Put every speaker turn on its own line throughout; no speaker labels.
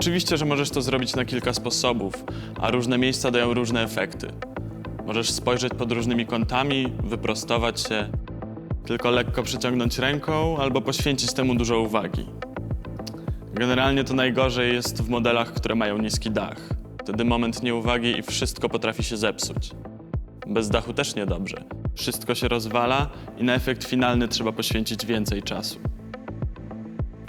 Oczywiście, że możesz to zrobić na kilka sposobów, a różne miejsca dają różne efekty. Możesz spojrzeć pod różnymi kątami, wyprostować się, tylko lekko przyciągnąć ręką albo poświęcić temu dużo uwagi. Generalnie to najgorzej jest w modelach, które mają niski dach. Wtedy moment nieuwagi i wszystko potrafi się zepsuć. Bez dachu też niedobrze. Wszystko się rozwala i na efekt finalny trzeba poświęcić więcej czasu.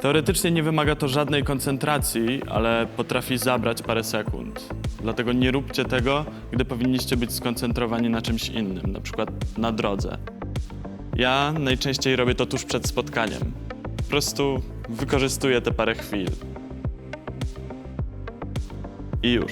Teoretycznie nie wymaga to żadnej koncentracji, ale potrafi zabrać parę sekund. Dlatego nie róbcie tego, gdy powinniście być skoncentrowani na czymś innym, na przykład na drodze. Ja najczęściej robię to tuż przed spotkaniem. Po prostu wykorzystuję te parę chwil. I już.